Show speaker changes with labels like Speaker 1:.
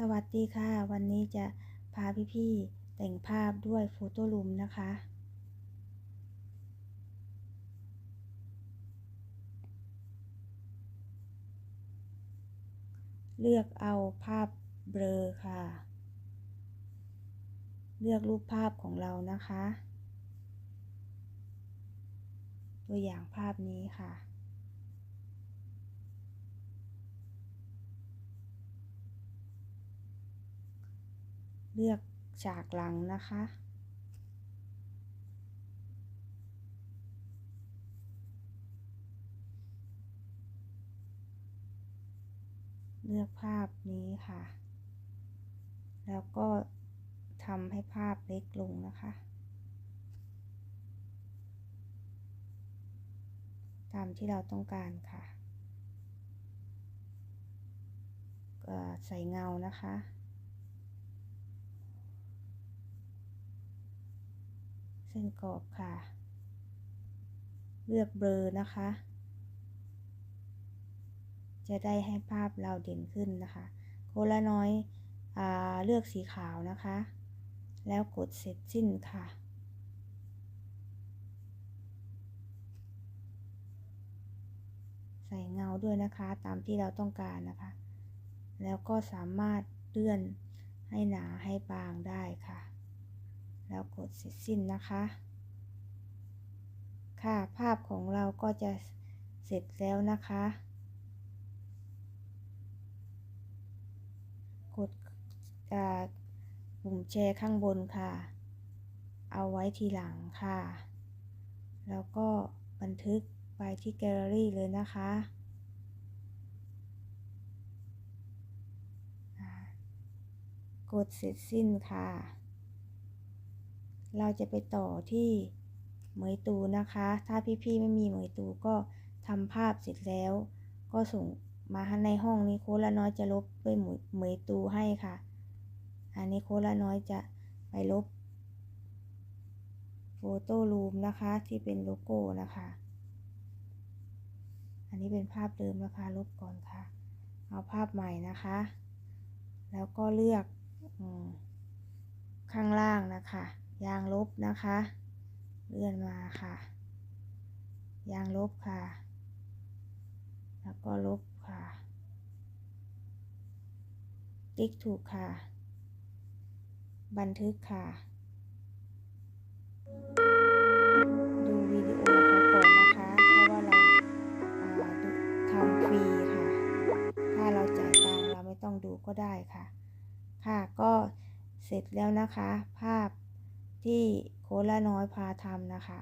Speaker 1: สวัสดีค่ะ วันนี้จะพาพี่ๆแต่งภาพด้วยโฟโต้รูมนะคะ เลือกเอาภาพเบลอค่ะ เลือกรูปภาพของเรานะคะ ตัวอย่างภาพนี้ค่ะ เลือกฉากหลังนะคะ เลือกภาพนี้ค่ะ แล้วก็ทำให้ภาพเล็กลงนะคะ ตามที่เราต้องการค่ะใส่เงานะคะ ส้นกรอบค่ะ เลือกเบลอนะคะ จะได้ให้ภาพเราเด่นขึ้นนะคะโคละน้อยอเลือกสีขาวนะคะ แล้วกดเสร็จสิ้นค่ะใส่เงาด้วยนะคะตามที่เราต้องการนะคะ แล้วก็สามารถเลื่อนให้หนาให้บางได้ค่ะ แล้วกดเสร็จสิ้นนะคะ ค่ะภาพของเราก็จะเสร็จแล้วนะคะ กดปุ่มแชร์ข้างบนค่ะ เอาไว้ทีหลังค่ะ แล้วก็บันทึกไปที่แกลเลอรี่เลยนะคะกดเสร็จสิ้นค่ะ เราจะไปต่อที่เหมยตูนะคะ ถ้าพี่ๆไม่มีเหมยตูก็ทำภาพเสร็จแล้ว ก็ส่งมาในห้องนี้โคละน้อยจะลบด้วยเหมยตูให้ค่ะ อันนี้โคละน้อยจะไปลบโฟโต้รูมนะคะที่เป็นโลโก้นะคะ อันนี้เป็นภาพเดิมนะคะลบก่อนค่ะ เอาภาพใหม่นะคะ แล้วก็เลือกข้างล่างนะคะ ยางลบนะคะ เลื่อนมาค่ะ ยางลบค่ะ แล้วก็ลบค่ะ ติ๊กถูกค่ะ บันทึกค่ะ ดูวิดีโอเขาก่อนนะคะ เพราะว่าเราทำฟรีค่ะ ถ้าเราจ่ายตังเราไม่ต้องดูก็ได้ค่ะ ค่ะก็เสร็จแล้วนะคะ ภาพ ที่โคละน้อยพาทำนะคะ